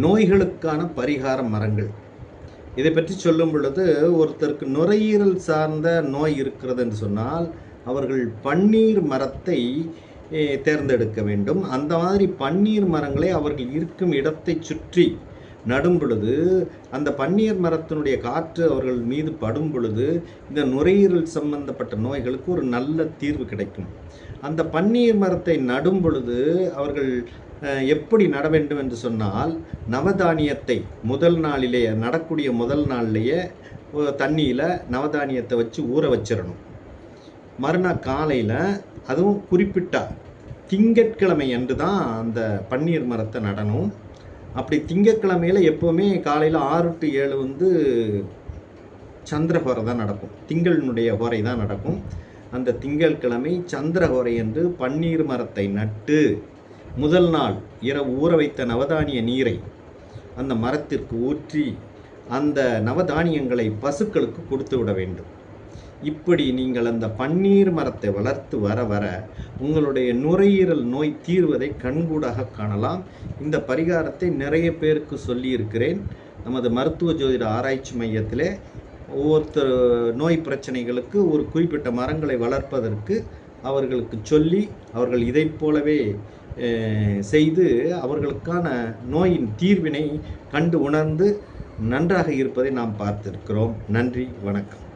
நோய்களுக்கான பரிகார மரங்கள். இதை பற்றி சொல்லும் பொழுது ஒருத்தருக்கு நுரையீரல் சார்ந்த நோய் இருக்கிறது என்று சொன்னால் அவர்கள் பன்னீர் மரத்தை தேர்ந்தெடுக்க வேண்டும். அந்த மாதிரி பன்னீர் மரங்களை அவர்கள் இருக்கும் இடத்தை சுற்றி நடும் பொழுது அந்த பன்னீர் மரத்தினுடைய காற்று அவர்கள் மீது படும் பொழுது இந்த நுரையீரல் சம்பந்தப்பட்ட நோய்களுக்கு ஒரு நல்ல தீர்வு கிடைக்கும். அந்த பன்னீர் மரத்தை நடும் பொழுது அவர்கள் எப்படி நட வேண்டும் என்று சொன்னால் நவதானியத்தை முதல் நாளிலேயே நடக்கூடிய முதல் நாள்லேயே தண்ணியில் நவதானியத்தை வச்சு ஊற வச்சிடணும். மறுநாள் காலையில் அதுவும் குறிப்பிட்டா திங்கட்கிழமை அன்று தான் அந்த பன்னீர் மரத்தை நடணும். அப்படி திங்கட்கிழமையில் எப்போவுமே காலையில் ஆறு டு ஏழு வந்து சந்திரஹோரை தான் நடக்கும். திங்களினுடைய ஹோரை தான் நடக்கும். அந்த திங்கட்கிழமை சந்திரஹோரை என்று பன்னீர் மரத்தை நட்டு முதல் நாள் இரவு ஊற வைத்த நவதானிய நீரை அந்த மரத்திற்கு ஊற்றி அந்த நவதானியங்களை பசுக்களுக்கு கொடுத்து விட வேண்டும். இப்படி நீங்கள் அந்த பன்னீர் மரத்தை வளர்த்து வர வர உங்களுடைய நுரையீரல் நோய் தீர்வதை கண்கூடாக காணலாம். இந்த பரிகாரத்தை நிறைய பேருக்கு சொல்லியிருக்கிறேன். நமது மருத்துவ ஜோதிட ஆராய்ச்சி மையத்திலே ஒவ்வொருத்தர் நோய் பிரச்சனைகளுக்கு ஒரு குறிப்பிட்ட மரங்களை வளர்ப்பதற்கு அவர்களுக்கு சொல்லி அவர்கள் இதைப் போலவே செய்து அவர்களுக்கான நோயின் தீர்வினை கண்டு உணர்ந்து நன்றாக இருப்பதை நாம் பார்த்திருக்கிறோம். நன்றி வணக்கம்.